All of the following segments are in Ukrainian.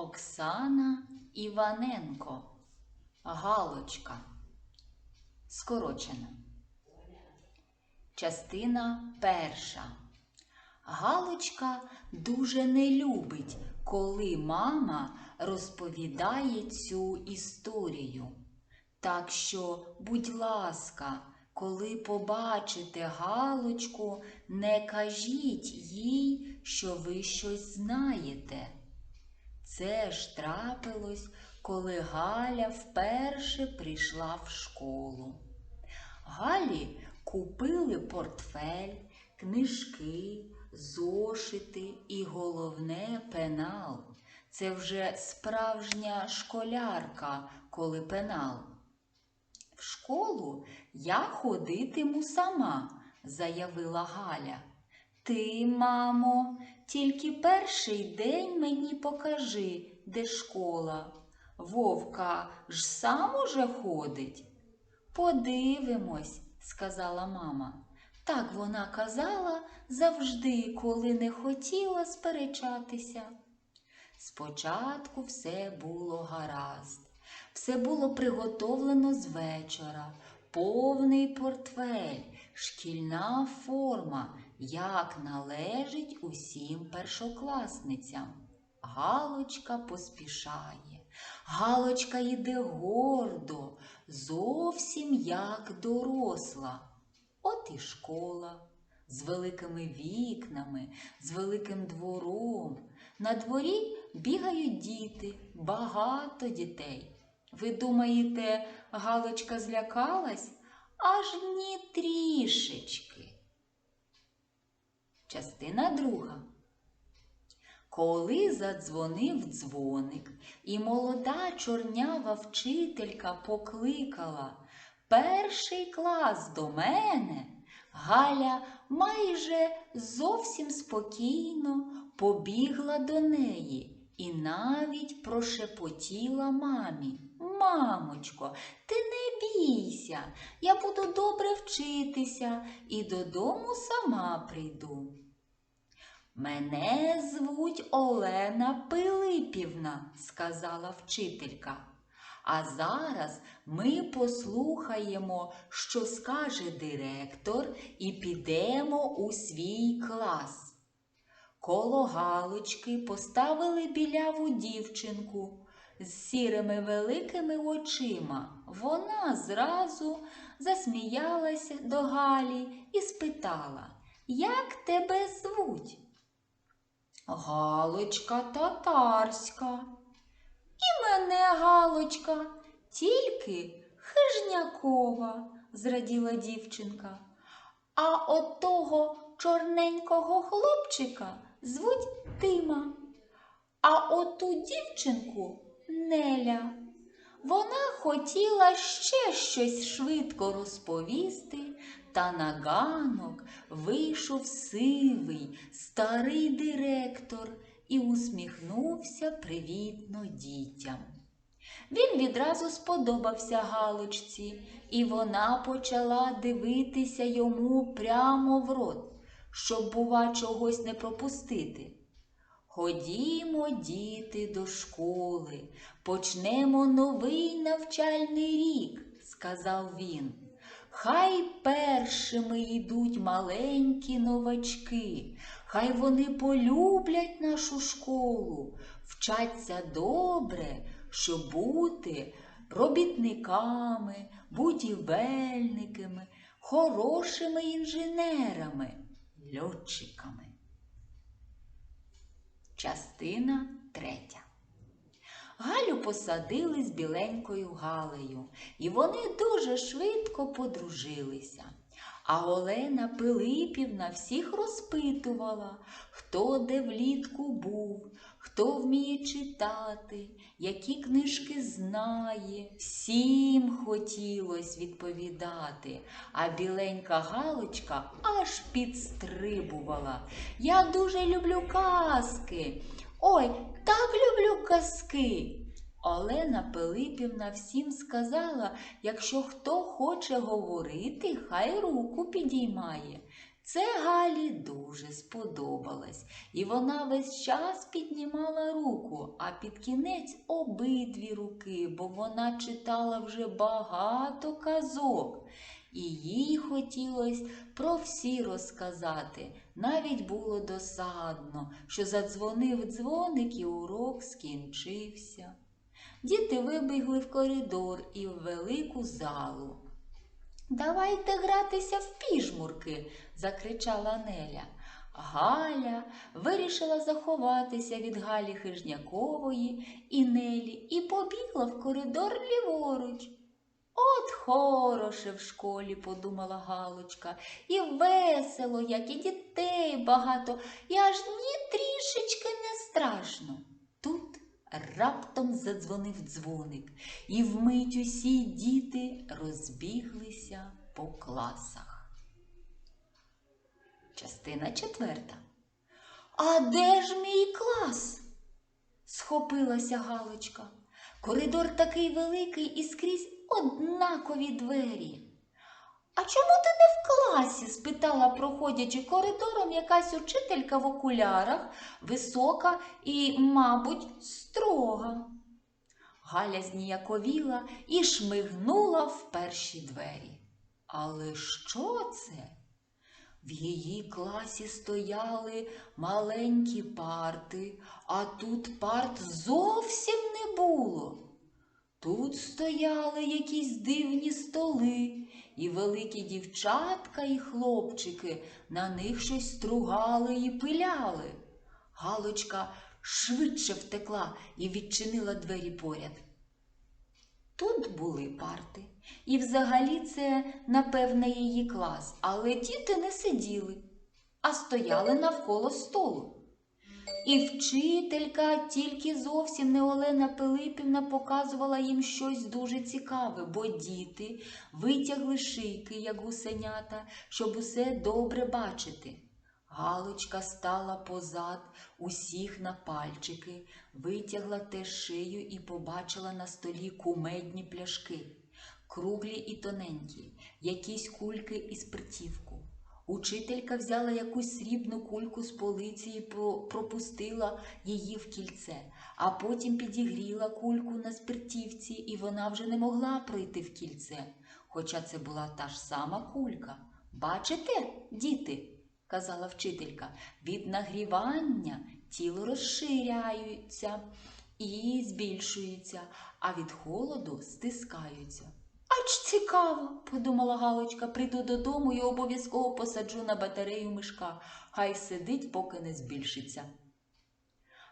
Оксана Іваненко. Галочка. Скорочено. Частина перша. Галочка дуже не любить, коли мама розповідає цю історію. Так що, будь ласка, коли побачите Галочку, не кажіть їй, що ви щось знаєте. Це ж трапилось, коли Галя вперше прийшла в школу. Галі купили портфель, книжки, зошити і головне пенал. Це вже справжня школярка, коли пенал. В школу я ходитиму сама, заявила Галя. Ти, мамо, тільки перший день мені покажи, де школа. Вовка ж сам уже ходить. Подивимось, сказала мама. Так вона казала завжди, коли не хотіла сперечатися. Спочатку все було гаразд, все було приготовлено з вечора, повний портфель, шкільна форма, як належить усім першокласницям. Галочка поспішає, Галочка йде гордо, зовсім як доросла. От і школа з великими вікнами, з великим двором. На дворі бігають діти, багато дітей. Ви думаєте, Галочка злякалась? Аж ні трішечки. Частина друга. Коли задзвонив дзвоник, і молода чорнява вчителька покликала Перший клас до мене, Галя майже зовсім спокійно побігла до неї і навіть прошепотіла мамі. Мамочко, ти не бійся, я буду добре вчитися і додому сама прийду. Мене звуть Олена Пилипівна, сказала вчителька. А зараз ми послухаємо, що скаже директор, і підемо у свій клас. Коло галочки поставили біляву дівчинку з сірими великими очима. Вона зразу засміялася до Галі і спитала, як тебе звуть? Галочка татарська. І мене Галочка, тільки хижнякова, зраділа дівчинка. А от того чорненького хлопчика звуть Тима, а оту дівчинку Неля. Вона хотіла ще щось швидко розповісти, та на ганок вийшов сивий старий директор і усміхнувся привітно дітям. Він відразу сподобався Галочці, і вона почала дивитися йому прямо в рот, щоб, бува, чогось не пропустити. Ходімо, діти, до школи, почнемо новий навчальний рік, сказав він. Хай першими йдуть маленькі новачки, хай вони полюблять нашу школу, вчаться добре, щоб бути робітниками, будівельниками, хорошими інженерами, льотчиками. Частина третя. Галю посадили з біленькою Галею, і вони дуже швидко подружилися. А Олена Пилипівна всіх розпитувала, хто де влітку був, хто вміє читати, які книжки знає. Всім хотілось відповідати, а біленька Галочка аж підстрибувала. Я дуже люблю казки. Ой, так люблю казки. Олена Пилипівна всім сказала, якщо хто хоче говорити, хай руку підіймає. Це Галі дуже сподобалось, і вона весь час піднімала руку, а під кінець обидві руки, бо вона читала вже багато казок, і їй хотілося про всі розказати. Навіть було досадно, що задзвонив дзвоник і урок скінчився. Діти вибігли в коридор і в велику залу. Давайте гратися в піжмурки, закричала Неля. Галя вирішила заховатися від Галі Хижнякової і Нелі і побігла в коридор ліворуч. От хороше в школі, подумала Галочка, і весело, як і дітей багато, і аж ні трішечки не страшно. Раптом задзвонив дзвоник, і вмить усі діти розбіглися по класах. Частина четверта. А де ж мій клас? схопилася Галочка. Коридор такий великий і скрізь однакові двері. А чому ти не в класі? спитала, проходячи коридором, якась учителька в окулярах, висока і, мабуть, строга. Галя зніяковіла і шмигнула в перші двері. Але що це? В її класі стояли маленькі парти, а тут парт зовсім не було. Тут стояли якісь дивні столи, і великі дівчатка і хлопчики на них щось стругали і пиляли. Галочка швидше втекла і відчинила двері поряд. Тут були парти, і взагалі це, напевне, її клас, але діти не сиділи, а стояли навколо столу. І вчителька, тільки зовсім не Олена Пилипівна, показувала їм щось дуже цікаве, бо діти витягли шийки, як гусенята, щоб усе добре бачити. Галочка стала позад усіх на пальчики, витягла теж шию і побачила на столі кумедні пляшки, круглі і тоненькі, якісь кульки і спиртівку. Учителька взяла якусь срібну кульку з полиці і пропустила її в кільце, а потім підігріла кульку на спиртівці, і вона вже не могла пройти в кільце, хоча це була та ж сама кулька. Бачите, діти? казала вчителька, від нагрівання тіло розширяються і збільшується, а від холоду стискаються. Ач цікаво, подумала Галочка, прийду додому і обов'язково посаджу на батарею мишка, хай сидить, поки не збільшиться.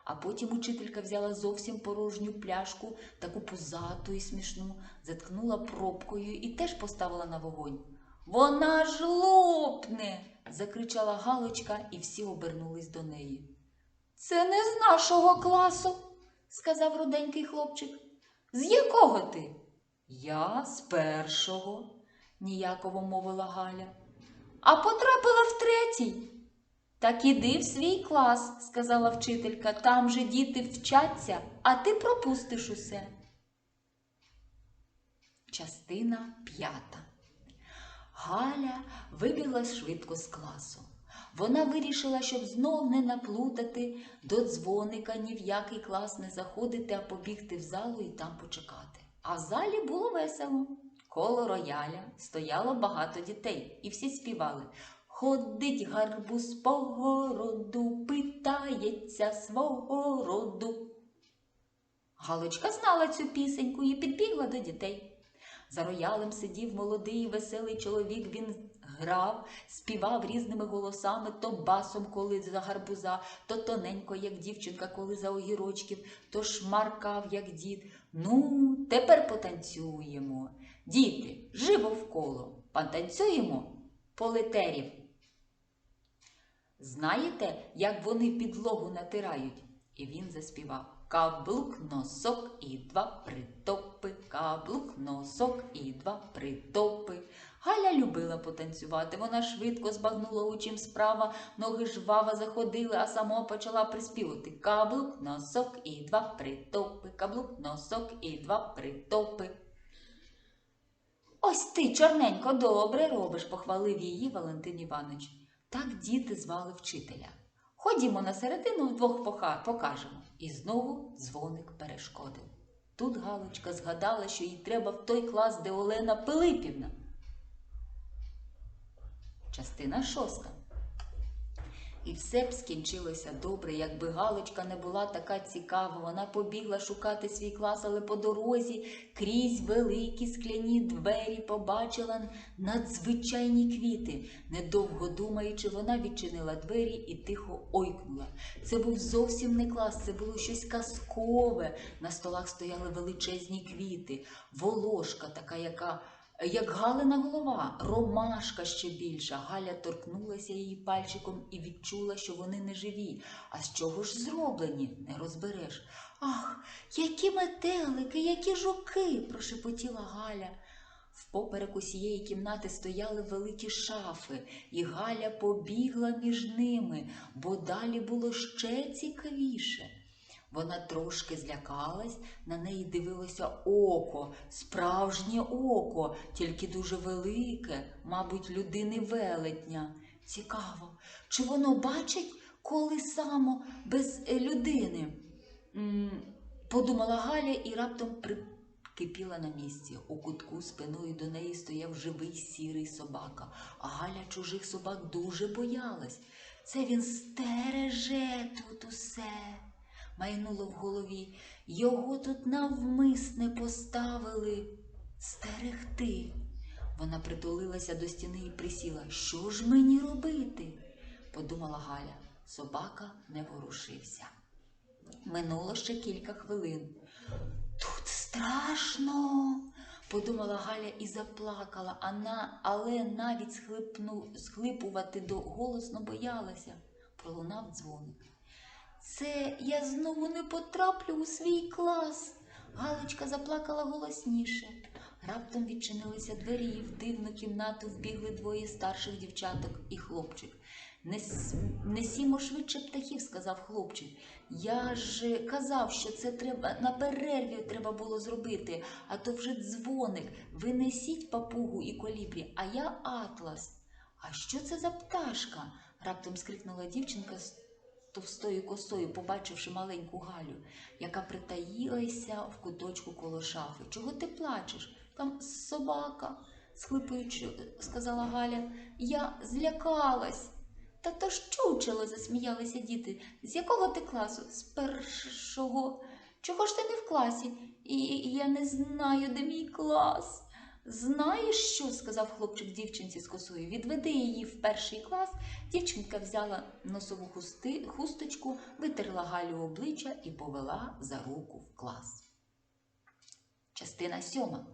А потім учителька взяла зовсім порожню пляшку, таку пузату і смішну, заткнула пробкою і теж поставила на вогонь. Вона ж лопне. закричала Галочка, і всі обернулись до неї. Це не з нашого класу, сказав руденький хлопчик. З якого ти? Я з першого, ніяково мовила Галя. А потрапила в третій. Так іди в свій клас, сказала вчителька. Там же діти вчаться, а ти пропустиш усе. Частина п'ята. Галя вибігла швидко з класу. Вона вирішила, щоб знов не наплутати до дзвоника, ні в який клас не заходити, а побігти в залу і там почекати. А в залі було весело. Коло рояля стояло багато дітей, і всі співали. Ходить гарбуз по городу, питається свого роду. Галочка знала цю пісеньку і підбігла до дітей. За роялем сидів молодий веселий чоловік. Він грав, співав різними голосами, то басом, коли за гарбуза, то тоненько, як дівчинка, коли за огірочків, то шмаркав, як дід. Ну, тепер потанцюємо. Діти, живо вколо, потанцюємо полетерів. Знаєте, як вони підлогу натирають? І він заспівав Каблук, носок і два притопи, каблук, носок і два притопи. Галя любила потанцювати. Вона швидко збагнула, у чим справа, ноги жваво заходили, а сама почала приспівати Каблук, носок і два притопи, каблук, носок і два притопи. Ось ти, чорненько, добре робиш, похвалив її Валентин Іванович. Так діти звали вчителя. Ходімо на середину вдвох покажемо. І знову дзвоник перешкодив. Тут Галочка згадала, що їй треба в той клас, де Олена Пилипівна. Частина шоста. І все б скінчилося добре, якби Галочка не була така цікава. Вона побігла шукати свій клас, але по дорозі крізь великі скляні двері побачила надзвичайні квіти. Недовго думаючи, вона відчинила двері і тихо ойкнула. Це був зовсім не клас, це було щось казкове. На столах стояли величезні квіти, волошка така, яка як Галина голова, ромашка ще більша. Галя торкнулася її пальчиком і відчула, що вони не живі. А з чого ж зроблені? Не розбереш. Ах, які метелики, які жуки, прошепотіла Галя. Впоперек усієї кімнати стояли великі шафи, і Галя побігла між ними, бо далі було ще цікавіше. Вона трошки злякалась, на неї дивилося око, справжнє око, тільки дуже велике, мабуть, людини велетня. Цікаво, чи воно бачить коли само без е, людини? Подумала Галя і раптом прикипіла на місці. У кутку спиною до неї стояв живий сірий собака, а Галя чужих собак дуже боялась. Це він стереже тут усе майнуло в голові. Його тут навмисне поставили стерегти. Вона притулилася до стіни і присіла. Що ж мені робити? подумала Галя. Собака не ворушився. Минуло ще кілька хвилин. Тут страшно, подумала Галя і заплакала, а на- але навіть схлипну, схлипувати до голосно боялася. Пролунав дзвоник. Це я знову не потраплю у свій клас. Галочка заплакала голосніше. Раптом відчинилися двері і в дивну кімнату вбігли двоє старших дівчаток і хлопчик. «Нес- Несімо швидше птахів, сказав хлопчик. Я ж казав, що це треба на перерві треба було зробити, а то вже дзвоник. Ви несіть папугу і колібрі, а я атлас. А що це за пташка? раптом скрикнула дівчинка товстою косою, побачивши маленьку Галю, яка притаїлася в куточку коло шафи. Чого ти плачеш? Там собака, схлипуючи, сказала Галя. Я злякалась. Та то ж чучело, засміялися діти. З якого ти класу? З першого. Чого ж ти не в класі? І я не знаю, де мій клас. Знаєш що? сказав хлопчик дівчинці з косою. Відведи її в перший клас. Дівчинка взяла носову хусти, хусточку, витерла Галю обличчя і повела за руку в клас. Частина сьома.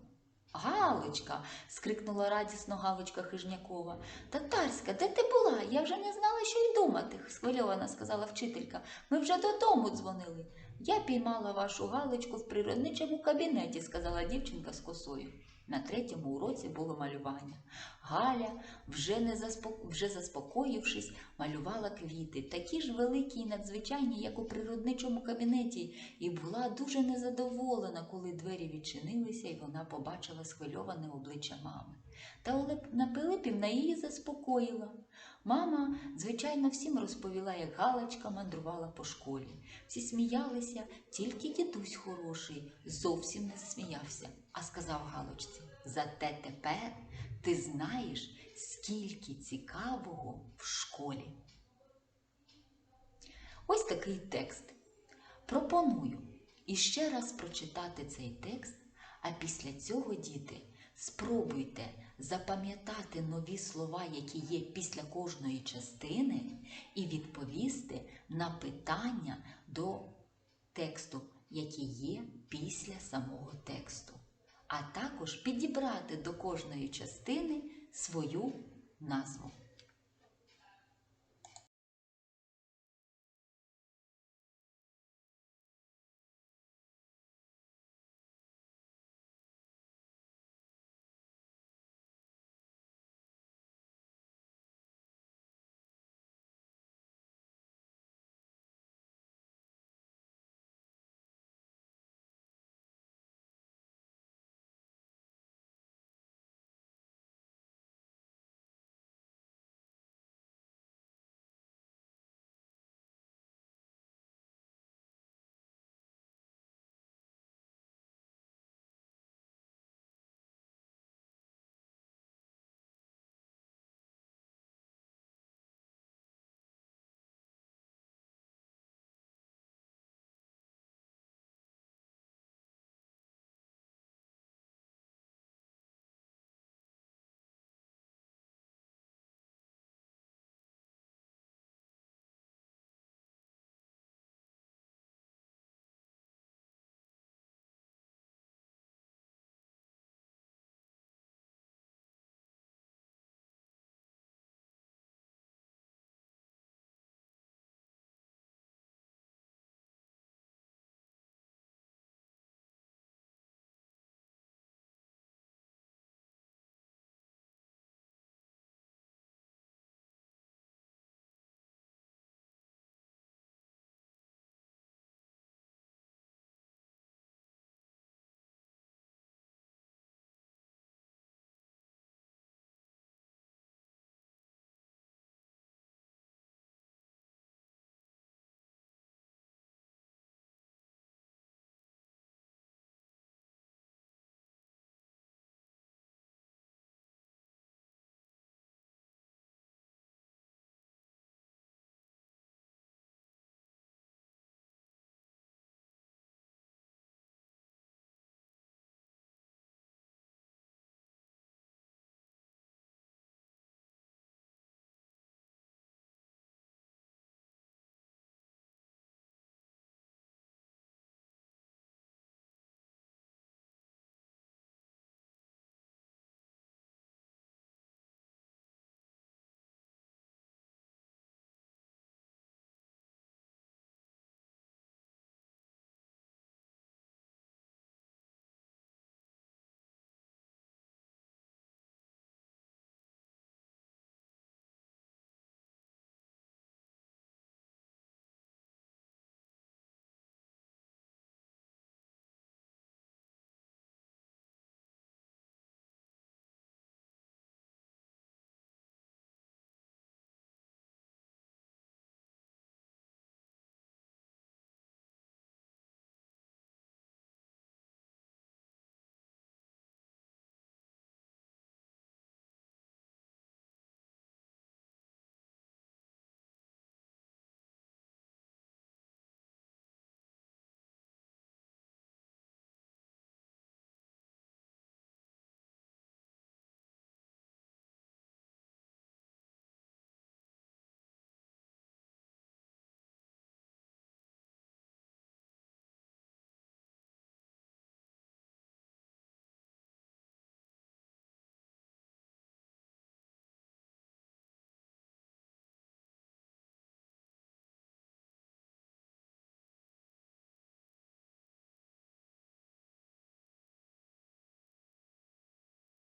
Галочка. скрикнула радісно Галочка Хижнякова. Татарська, де ти була? Я вже не знала, що й думати, схвильована сказала вчителька. Ми вже додому дзвонили. Я піймала вашу Галочку в природничому кабінеті, сказала дівчинка з косою. На третьому уроці було малювання. Галя, вже, не заспок... вже заспокоївшись, малювала квіти, такі ж великі і надзвичайні, як у природничому кабінеті, і була дуже незадоволена, коли двері відчинилися, і вона побачила схвильоване обличчя мами. Та Олена Пилипівна її заспокоїла. Мама, звичайно, всім розповіла, як Галочка мандрувала по школі. Всі сміялися, тільки дідусь хороший зовсім не засміявся, а сказав Галочці: Зате тепер ти знаєш, скільки цікавого в школі. Ось такий текст. Пропоную іще раз прочитати цей текст, а після цього, діти, спробуйте запам'ятати нові слова, які є після кожної частини, і відповісти на питання до тексту, які є після самого тексту. А також підібрати до кожної частини свою назву.